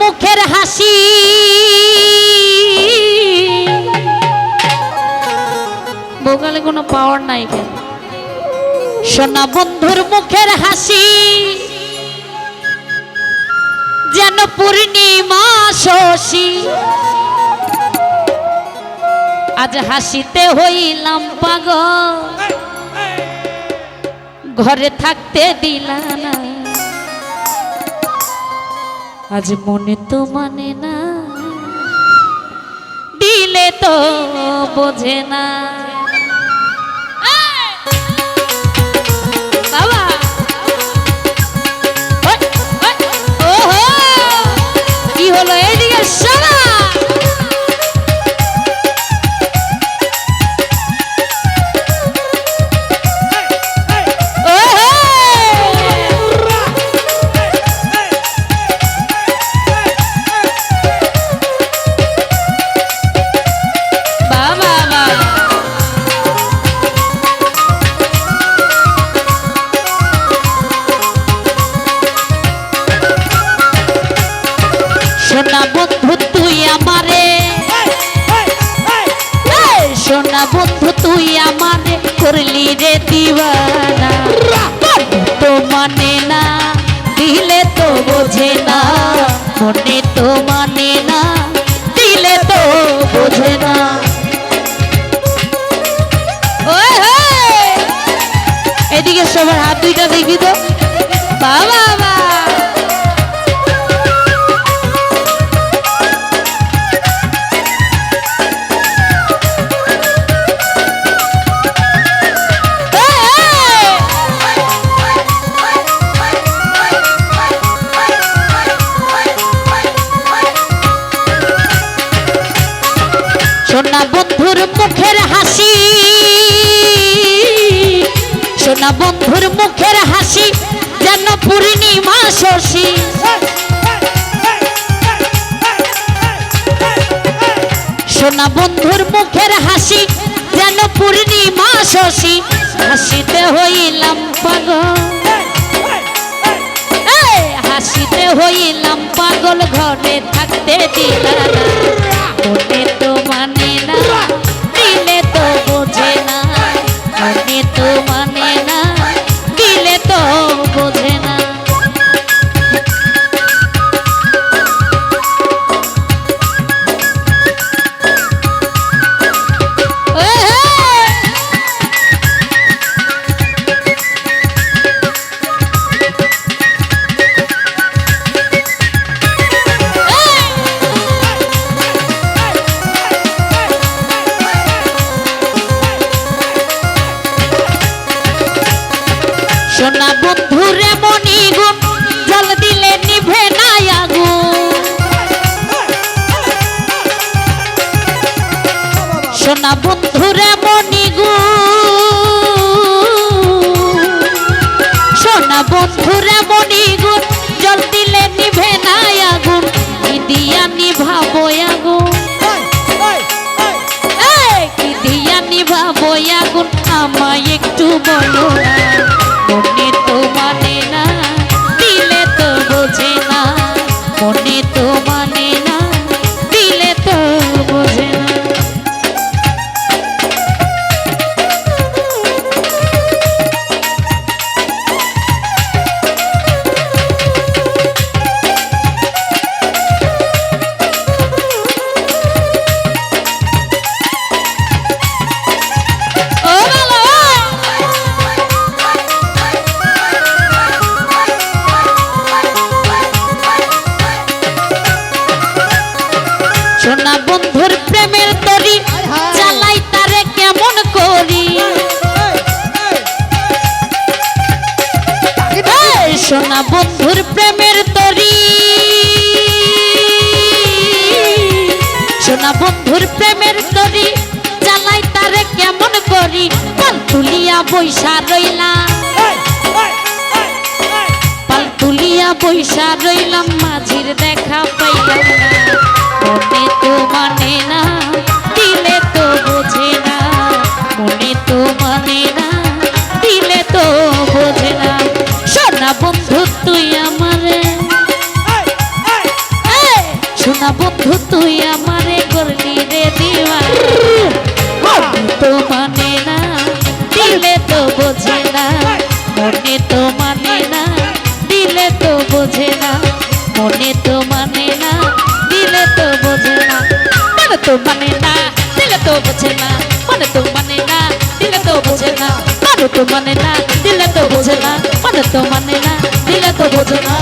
মুখের হাসি। বোকালে কোনো পাওয়ার নাই কেন? সোনা বন্ধুর মুখের হাসি। যেন পূর্ণিমা শশী। আজ হাসিতে হইলাম পাগল। ঘরে থাকতে দিলা না। আজ মনে তো মানে না। দিলে তো বোঝে না। বন্ধু তুই আমারে। সোনা বন্ধু তুই আমারে করলি রে দিবানা তো মানে না, দিলে তো বোঝে না, মনে সোনা বন্ধুর মুখের হাসি, যেন পূর্ণিমা শশী। সোনা বন্ধুর মুখের হাসি, যেন পূর্ণিমা শশী। হাসিতে হইলাম পাগল। হাসিতে হইলাম পাগল, ঘরে থাকতে দিলা আমায় একটু বলো না সোনা বন্ধুর প্রেমের তরি। সোনা বন্ধুর প্রেমের তরি চালাই তারে কেমন করি? পাল তুলিয়া বৈশা রইলা। পাল তুলিয়া বৈশা রইলাম মাঝির দেখা পাইলাম না বন্ধু, তুই আমারে করলি রে দিওয়া তো মানে না, দিলে তো বোঝে না। মনে তো মানে না, দিলে তো বোঝে না। মনে তো মানে না, দিলে তো বোঝে না। মনে তো মানে না, দিলে তো বোঝে না। মনে তো মানে না, দিলে তো বোঝে না। মনে তো মানে না, দিলে তো বোঝে না। মনে তো মানে না, দিলে তো বোঝে না।